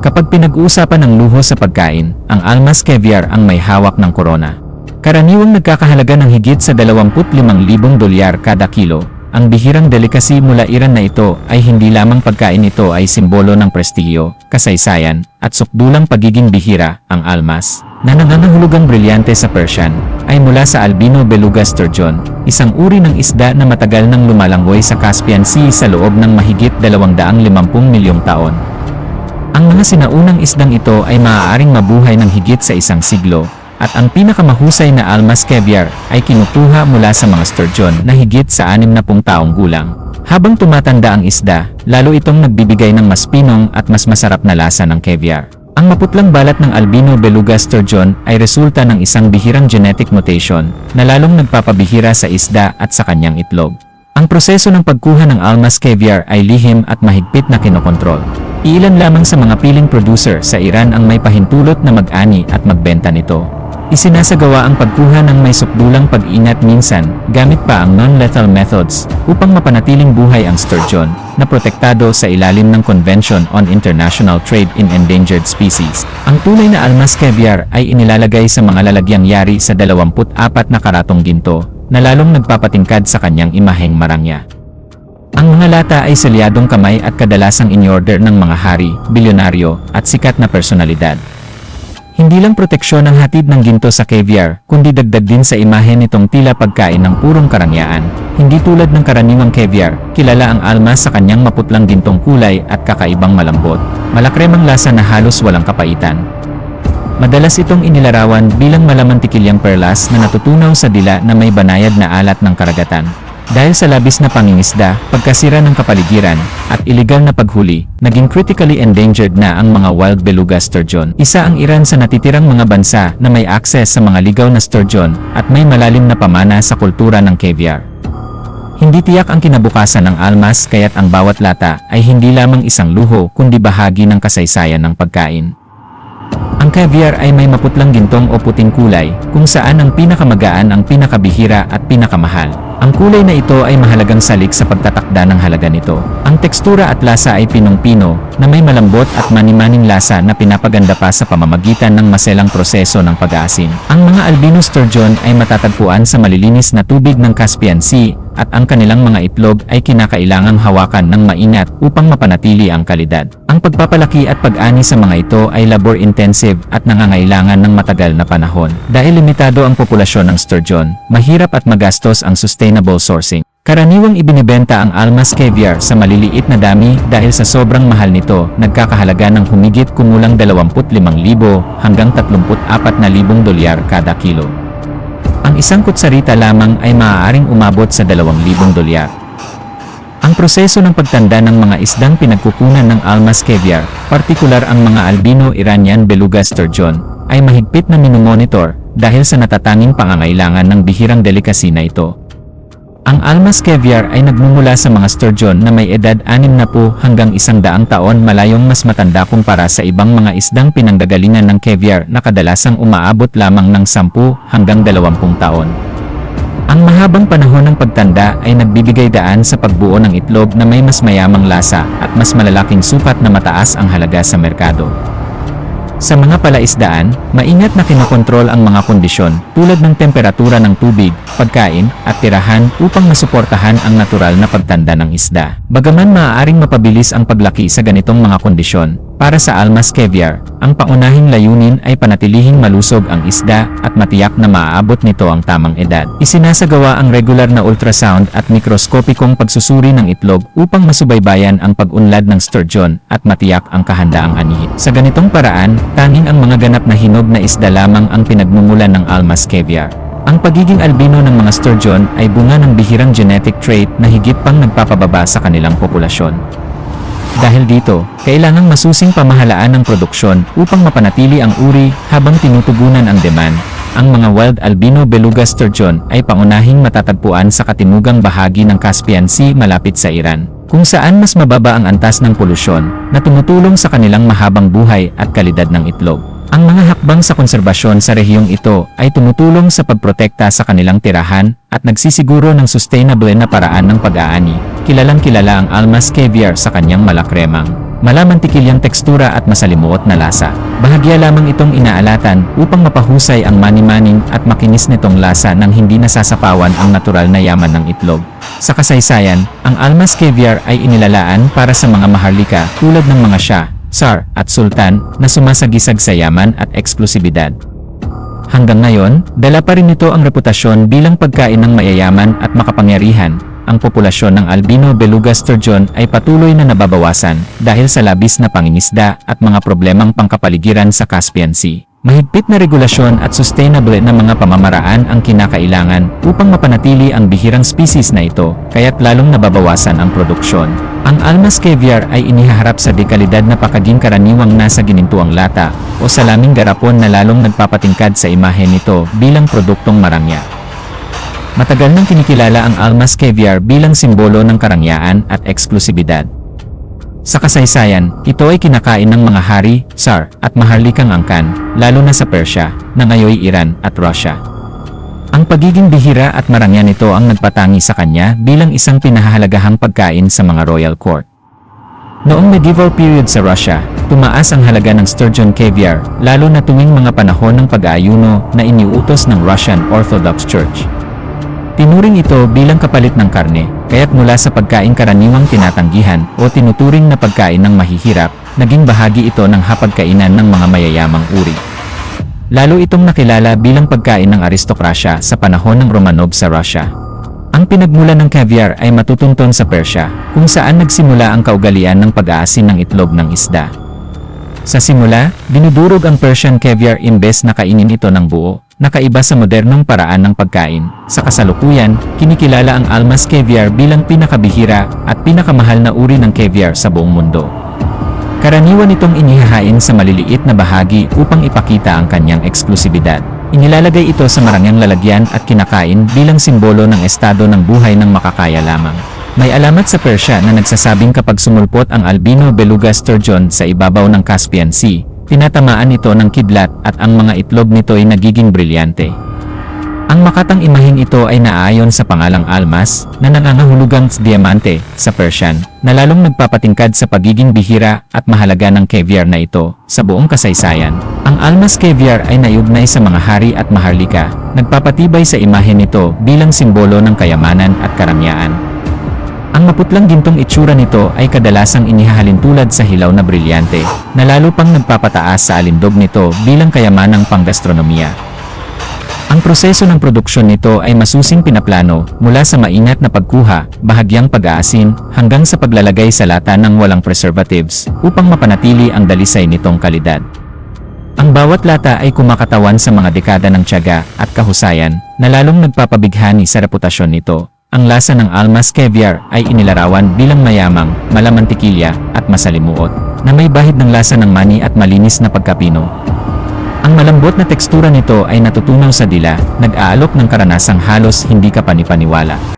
Kapag pinag-uusapan ng luho sa pagkain, ang Almas Caviar ang may hawak ng korona. Karaniwang nagkakahalaga ng higit sa 25,000 dolyar kada kilo. Ang bihirang delikasi mula Iran na ito ay hindi lamang pagkain ito ay simbolo ng prestigiyo, kasaysayan, at sukdulang pagiging bihira, ang almas, na nangangahulugang brilyante sa Persian, ay mula sa albino beluga sturgeon, isang uri ng isda na matagal nang lumalanggoy sa Caspian Sea sa loob ng mahigit 250 milyong taon. Ang mga sinaunang isdang ito ay maaaring mabuhay ng higit sa isang siglo, at ang pinakamahusay na almas caviar ay kinukuha mula sa mga sturgeon na higit sa 60 taong gulang. Habang tumatanda ang isda, lalo itong nagbibigay ng mas pinong at mas masarap na lasa ng caviar. Ang maputlang balat ng albino beluga sturgeon ay resulta ng isang bihirang genetic mutation na lalong nagpapabihira sa isda at sa kanyang itlog. Ang proseso ng pagkuha ng almas caviar ay lihim at mahigpit na kinokontrol. Iilan lamang sa mga piling producer sa Iran ang may pahintulot na mag-ani at magbenta nito. Isinasagawa ang pagkuha ng may sukdulang pag-ingat minsan, gamit pa ang non-lethal methods, upang mapanatiling buhay ang sturgeon, na protektado sa ilalim ng Convention on International Trade in Endangered Species. Ang tunay na almas caviar ay inilalagay sa mga lalagyang yari sa 24 na karatong ginto, na lalong nagpapatingkad sa kanyang imaheng marangya. Ang mga lata ay selyadong kamay at kadalasang in-order ng mga hari, bilyonaryo, at sikat na personalidad. Hindi lang proteksyon ang hatid ng ginto sa caviar, kundi dagdag din sa imahe nitong tila pagkain ng purong karangyaan. Hindi tulad ng karaniwang caviar, kilala ang almas sa kanyang maputlang gintong kulay at kakaibang malambot. Malakremang lasa na halos walang kapaitan. Madalas itong inilarawan bilang malamantikilyang perlas na natutunaw sa dila na may banayad na alat ng karagatan. Dahil sa labis na pangingisda, pagkasira ng kapaligiran, at iligal na paghuli, naging critically endangered na ang mga wild beluga sturgeon. Isa ang Iran sa natitirang mga bansa na may access sa mga ligaw na sturgeon at may malalim na pamana sa kultura ng caviar. Hindi tiyak ang kinabukasan ng almas kaya't ang bawat lata ay hindi lamang isang luho kundi bahagi ng kasaysayan ng pagkain. Ang caviar ay may maputlang gintong o puting kulay, kung saan ang pinakamagaan ang pinakabihira at pinakamahal. Ang kulay na ito ay mahalagang salik sa pagtatakda ng halaga nito. Ang tekstura at lasa ay pinong-pino, na may malambot at manimaning lasa na pinapaganda pa sa pamamagitan ng maselang proseso ng pag-aasim. Ang mga albino sturgeon ay matatagpuan sa malilinis na tubig ng Caspian Sea, at ang kanilang mga itlog ay kinakailangang hawakan ng maingat upang mapanatili ang kalidad. Ang pagpapalaki at pag-ani sa mga ito ay labor-intensive at nangangailangan ng matagal na panahon. Dahil limitado ang populasyon ng sturgeon, mahirap at magastos ang sustainable sourcing. Karaniwang ibinibenta ang almas caviar sa maliliit na dami dahil sa sobrang mahal nito, nagkakahalaga ng humigit kumulang 25,000 hanggang 34,000 dolyar kada kilo. Ang isang kutsarita lamang ay maaaring umabot sa 2,000 dolyar. Ang proseso ng pagtanda ng mga isdang pinagkukunan ng almas caviar, partikular ang mga albino Iranian beluga sturgeon, ay mahigpit na minomonitor dahil sa natatanging pangangailangan ng bihirang delikasi na ito. Ang almas caviar ay nagmumula sa mga sturgeon na may edad 60 hanggang 100 taon malayong mas matanda kumpara sa ibang mga isdang pinanggagalingan ng caviar na kadalasang umaabot lamang ng 10 hanggang 20 taon. Ang mahabang panahon ng pagtanda ay nagbibigay daan sa pagbuo ng itlog na may mas mayamang lasa at mas malalaking sukat na mataas ang halaga sa merkado. Sa mga palaisdaan, maingat na kinokontrol ang mga kondisyon tulad ng temperatura ng tubig, pagkain, at tirahan upang masuportahan ang natural na pagtanda ng isda. Bagaman maaaring mapabilis ang paglaki sa ganitong mga kondisyon, para sa almas caviar, ang pangunahing layunin ay panatilihing malusog ang isda at matiyak na maaabot nito ang tamang edad. Isinasagawa ang regular na ultrasound at mikroskopikong pagsusuri ng itlog upang masubaybayan ang pag-unlad ng sturgeon at matiyak ang kahandaang anihin. Sa ganitong paraan, tanging ang mga ganap na hinog na isda lamang ang pinagmumulan ng almas caviar. Ang pagiging albino ng mga sturgeon ay bunga ng bihirang genetic trait na higit pang nagpapababa sa kanilang populasyon. Dahil dito, kailangang masusing pamahalaan ng produksyon upang mapanatili ang uri habang tinutugunan ang demand. Ang mga wild albino beluga sturgeon ay pangunahing matatagpuan sa katimugang bahagi ng Caspian Sea malapit sa Iran, kung saan mas mababa ang antas ng polusyon na tumutulong sa kanilang mahabang buhay at kalidad ng itlog. Ang mga hakbang sa konserbasyon sa rehiyong ito ay tumutulong sa pagprotekta sa kanilang tirahan at nagsisiguro ng sustainable na paraan ng pag-aani. Kilalang kilala ang almas caviar sa kanyang malakremang, Malamantikilyang tekstura at masalimuot na lasa. Bahagya lamang itong inaalatan upang mapahusay ang mani-maning at makinis nitong lasa nang hindi nasasapawan ang natural na yaman ng itlog. Sa kasaysayan, ang Almas Caviar ay inilalaan para sa mga maharlika tulad ng mga Shah, Tsar at Sultan na sumasagisag sa yaman at eksklusibidad. Hanggang ngayon, dala pa rin ito ang reputasyon bilang pagkain ng mayayaman at makapangyarihan. Ang populasyon ng albino beluga sturgeon ay patuloy na nababawasan dahil sa labis na pangingisda at mga problemang pangkapaligiran sa Caspian Sea. Mahigpit na regulasyon at sustainable na mga pamamaraan ang kinakailangan upang mapanatili ang bihirang species na ito, kaya't lalong nababawasan ang produksyon. Ang almas caviar ay inihaharap sa dekalidad na pakaging karaniwang nasa ginintuang lata o salaming garapon na lalong nagpapatingkad sa imahe nito bilang produktong marangya. Matagal nang kinikilala ang almas caviar bilang simbolo ng karangyaan at eksklusibidad. Sa kasaysayan, ito ay kinakain ng mga hari, tsar, at maharlikang angkan, lalo na sa Persya, na ngayoy Iran at Russia. Ang pagiging bihira at marangya nito ang nagpatangi sa kanya bilang isang pinahahalagahang pagkain sa mga royal court. Noong medieval period sa Russia, tumaas ang halaga ng sturgeon caviar, lalo na tuwing mga panahon ng pag-aayuno na iniuutos ng Russian Orthodox Church. Tinuring ito bilang kapalit ng karne, kaya't mula sa pagkain karaniwang tinatanggihan o tinuturing na pagkain ng mahihirap, naging bahagi ito ng hapagkainan ng mga mayayamang uri. Lalo itong nakilala bilang pagkain ng aristokrasya sa panahon ng Romanov sa Russia. Ang pinagmula ng caviar ay matutunton sa Persya, kung saan nagsimula ang kaugalian ng pag-aasin ng itlog ng isda. Sa simula, dinudurog ang Persian caviar imbes na kainin ito ng buo, nakaiba sa modernong paraan ng pagkain. Sa kasalukuyan, kinikilala ang almas caviar bilang pinakabihira at pinakamahal na uri ng caviar sa buong mundo. Karaniwan itong inihahain sa maliliit na bahagi upang ipakita ang kanyang eksklusibidad. Inilalagay ito sa marangyang lalagyan at kinakain bilang simbolo ng estado ng buhay ng makakaya lamang. May alamat sa Persya na nagsasabing kapag sumulpot ang albino beluga sturgeon sa ibabaw ng Caspian Sea, tinatamaan ito ng kidlat at ang mga itlog nito ay nagiging brilyante. Ang makatang imaheng ito ay naaayon sa pangalang almas na nangangahulugang diamante sa Persian na lalong nagpapatingkad sa pagiging bihira at mahalaga ng caviar na ito sa buong kasaysayan. Ang almas caviar ay naiugnay sa mga hari at maharlika, nagpapatibay sa imahe nito bilang simbolo ng kayamanan at karangyaan. Ang maputlang gintong itsura nito ay kadalasang inihahalin tulad sa hilaw na brilyante, na lalo pang nagpapataas sa alindog nito bilang kayamanang panggastronomiya. Ang proseso ng produksyon nito ay masusing pinaplano mula sa maingat na pagkuha, bahagyang pag-aasin, hanggang sa paglalagay sa lata ng walang preservatives upang mapanatili ang dalisay nitong kalidad. Ang bawat lata ay kumakatawan sa mga dekada ng tiyaga at kahusayan na lalong nagpapabighani sa reputasyon nito. Ang lasa ng almas caviar ay inilarawan bilang mayamang, malamantikilya at masalimuot, na may bahid ng lasa ng mani at malinis na pagkapino. Ang malambot na tekstura nito ay natutunaw sa dila, nag-aalok ng karanasang halos hindi ka panipaniwala.